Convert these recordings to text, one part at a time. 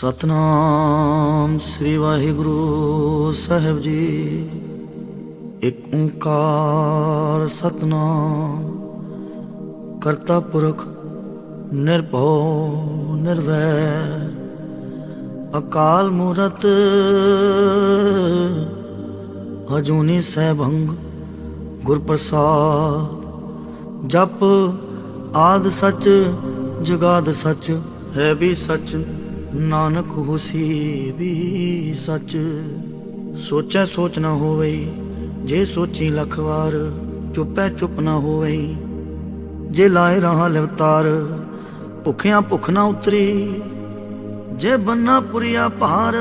ਸਤਨਾਮ ਸ੍ਰੀ ਵਾਹਿਗੁਰੂ ਸਾਹਿਬ ਜੀ। ਇੱਕ ਓੰਕਾਰ ਸਤਨਾਮ, ਕਰਤਾ ਪੁਰਖ, ਨਿਰਭਉ, ਨਿਰਵੈਰ। ਅਕਾਲ ਮੂਰਤ, ਅਜੂਨੀ ਸੈਭੰਗ ਗੁਰ ਪ੍ਰਸਾਦ ਜਪ ਆਦ ਸੱਚ, ਜਗਾਦ ਸੱਚ, ਹੈ ਵੀ ਸੱਚ। ਨਾਨਕ ਹੋਸੀ ਵੀ ਸੱਚ। ਸੋਚੈ ਸੋਚ ਨਾ ਹੋਵੇ ਜੇ ਸੋਚੀ ਲੱਖ ਵਾਰ, ਚੁੱਪੈ ਚੁੱਪ ਨਾ ਹੋਵੇ ਜੇ ਲਾਏ ਰਹਾ ਲਵਤਾਰ, ਭੁੱਖਿਆਂ ਭੁੱਖ ਨਾ ਉਤਰੀ। ਜੇ ਬੰਨਾ ਪੁਰੀਆ ਭਾਰ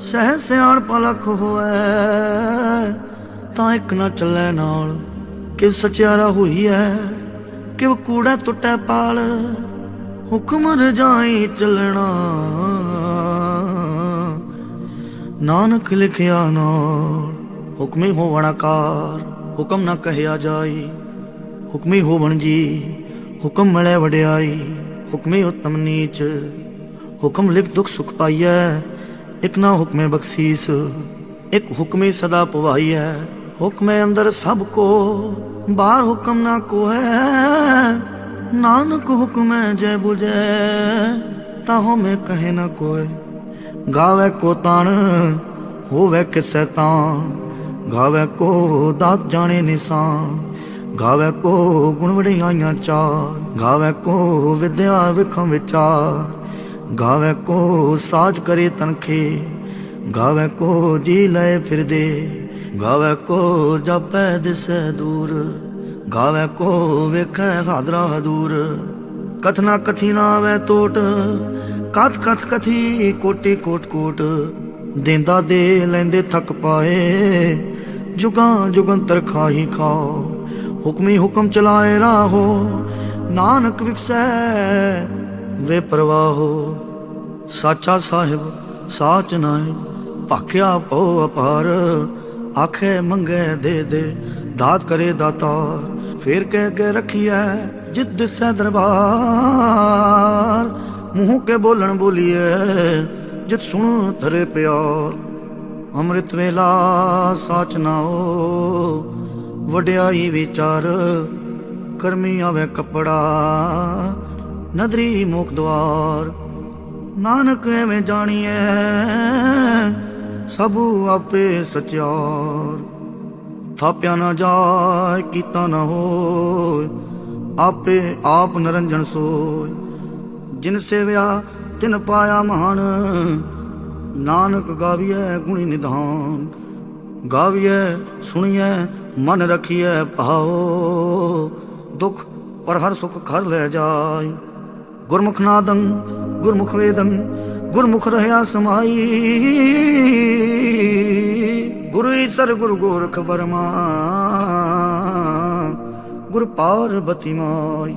ਸਹਿ ਸਿਆਣ ਪਲਖ ਹੋਵੇ। ਤਾਂ ਇੱਕ ਨਾ ਚੱਲੇ ਨਾਲ ਕਿ ਸਚਿਆਰਾ ਹੋਈ ਐ ਕਿ ਕੂੜਾ ਟੁੱਟੈ ਪਾਲ। ਹੁਕਮ ਰਜਾਈ ਚੱਲਣਾ। ਨਾਨਕ ਲਿਖਿਆ ਨਾਲ, ਹੁਕਮੀ ਹੋਵਣਾ ਹੁਕਮ ਨਾ ਕਹਿਆ ਜਾਈ। ਹੁਕਮੀ ਹੋਵਣ ਜੀ, ਹੁਕਮ ਮਿਲੇ ਵਡਿਆਈ। ਹੁਕਮੀ ਉਤਮ ਨੀਚ, ਹੁਕਮ ਲਿਖ ਦੁਖ ਸੁਖ ਪਾਈਐ। ਇਕ ਨਾ ਹੁਕਮੇ ਬਖਸ਼ੀਸ, ਇਕ ਹੁਕਮੇ ਸਦਾ ਪਵਾਈਐ। ਹੁਕਮੇ ਅੰਦਰ ਸਭ ਕੋ, ਬਾਹਰ ਹੁਕਮ ਨਾ ਕੋ ਨਾਨਕ ਹੁਕਮੈ ਜੈ 부ਜੈ ਤਾਹੋ ਮੈਂ ਕਹੇ ਨਾ ਕੋਏ। ਗਾਵੇ ਕੋ ਤਣ ਹੋਵੇ ਕਿਸੈ ਤਾਂ। ਗਾਵੇ ਕੋ ਦਾਤ ਜਾਣੇ ਨਿਸ਼ਾਨ। ਗਾਵੇ ਕੋ ਗੁਣ ਵਡਿਆਈਆਂ ਚਾਰ। ਗਾਵੇ ਕੋ ਵਿਦਿਆ ਵਿਖਮ ਵਿਚਾਰ। ਗਾਵੇ ਕੋ ਸਾਜ ਕਰੇ ਤਨਖੇ। ਗਾਵੇ ਕੋ ਜੀ ਲੈ ਫਿਰਦੇ। ਗਾਵੇ ਕੋ ਜਪੈ ਦਿਸੈ ਦੂਰ। ਗਾਵੇ ਕੋ ਵੇਖੈ ਹਾਦਰਾ ਹਦੂਰ ਕਥਨਾ ਕਥੀ ਨਾ ਆਵੇ ਟੋਟ ਕਥ ਕਥ ਕਥੀ ਕੋਟੀ ਕੋਟ ਕੋਟ। ਦੇਂਦਾ ਦੇ ਲੈਂਦੇ ਥੱਕ ਪਾਏ। ਜੁਗਾਂ ਜੁਗੰਤਰ ਖਾਹੀ ਖਾਓ। ਹੁਕਮੀ ਹੁਕਮ ਚਲਾਏ ਰਾਹੋ। ਨਾਨਕ ਵਿਖਸੈ ਵੇ ਪ੍ਰਵਾਹੋ। ਸਾਚਾ ਸਾਹਿਬ, ਸਾਚ ਨਾਏ ਭਾਖਿਆ ਪਉ ਅਪਾਰ। ਆਖੇ ਮੰਗੇ ਦੇ ਦੇ, ਦਾਤ ਕਰੇ ਦਾਤਾਰ। ਫੇਰ ਕਹਿ ਕੇ ਰਖੀਐ ਜਿੱਦ ਦਿਸੈ ਦਰਬਾਰ। ਮੂੰਹ ਕੇ ਬੋਲਣ ਬੋਲੀਏ ਜਿਤ ਸੁਣ ਧਰੇ ਪਿਆਰ। ਅੰਮ੍ਰਿਤ ਵੇਲਾ ਸਾਚ ਨਾਓ ਵਡਿਆਈ ਵਿਚਾਰ, ਕਰਮੀ ਆਵੇ ਕਪੜਾ। ਨਦਰੀ ਮੁਖ ਦਵਾਰ, ਨਾਨਕ ਐਵੇਂ ਜਾਣੀਐ, ਸਭ ਆਪੇ ਸਚਿਆਰ। ਥਾਪਿਆ ਨਾ ਜਾਏ, ਕੀਤਾ ਨਾ ਹੋਏ, ਆਪੇ ਆਪ ਨਰੰਜਨ ਸੋਏ। ਜਿਨ ਸੇਵਿਆ, ਤਿਨ ਪਾਇਆ ਮਹਾਨ, ਨਾਨਕ ਗਾਵੀਐ ਗੁਣੀ ਨਿਧਾਨ। ਗਾਵੀਐ, ਸੁਣੀਐ, ਮਨ ਰਖੀਐ ਭਾਉ। ਦੁਖ ਪਰ ਹਰ ਸੁਖ ਘਰ ਲੈ ਜਾਏ। ਗੁਰਮੁਖ ਨਾਦੰ, ਗੁਰਮੁਖ ਵੇਦੰ, ਗੁਰਮੁਖ ਰਹਾ ਸਮਾਈ। ਗੁਰੂ ਈਸਰ ਗੁਰੂ ਗੋਰਖ ਬਰਮਾ ਗੁਰ ਪਾਰਬਤੀ ਮਾਈ।